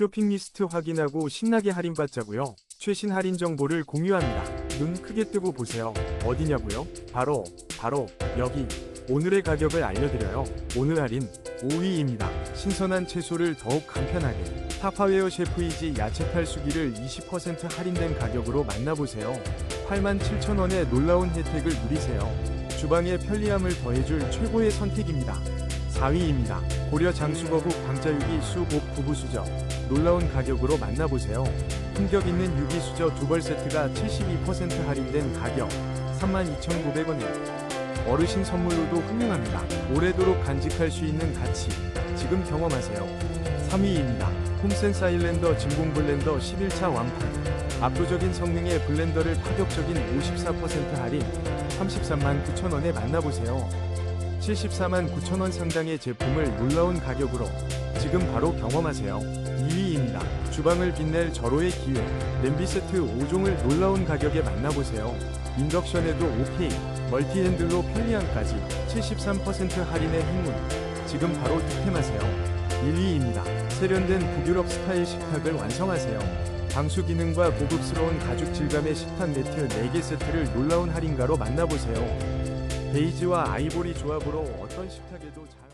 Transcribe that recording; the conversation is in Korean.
쇼핑 리스트 확인하고 신나게 할인받자고요. 최신 할인 정보를 공유합니다. 눈 크게 뜨고 보세요. 어디냐고요? 바로 바로 여기. 오늘의 가격을 알려드려요. 오늘 할인 5위입니다. 신선한 채소를 더욱 간편하게. 타파웨어 셰프이지 야채 탈수기를 20% 할인된 가격으로 만나보세요. 87,000원의 놀라운 혜택을 누리세요. 주방의 편리함을 더해줄 최고의 선택입니다. 4위입니다. 고려 장수거북 광자유기 수복 부부수저. 놀라운 가격으로 만나보세요. 품격 있는 유기수저 두 벌 세트가 72% 할인된 가격 32,900원에 어르신 선물로도 훌륭합니다. 오래도록 간직할 수 있는 가치 지금 경험하세요. 3위입니다. 홈센스 아일랜더 진공 블렌더 11차 완판 압도적인 성능의 블렌더를 파격적인 54% 할인 33만 9천원에 만나보세요. 74만 9천원 상당의 제품을 놀라운 가격으로 지금 바로 경험하세요. 2위입니다. 주방을 빛낼 절호의 기회. 냄비 세트 5종을 놀라운 가격에 만나보세요. 인덕션에도 OK, 멀티핸들로 편리함까지 73% 할인의 행운. 지금 바로 득템하세요. 1위입니다. 세련된 북유럽 스타일 식탁을 완성하세요. 방수 기능과 고급스러운 가죽 질감의 식탁 매트 4개 세트를 놀라운 할인가로 만나보세요. 베이지와 아이보리 조합으로 어떤 식탁에도 잘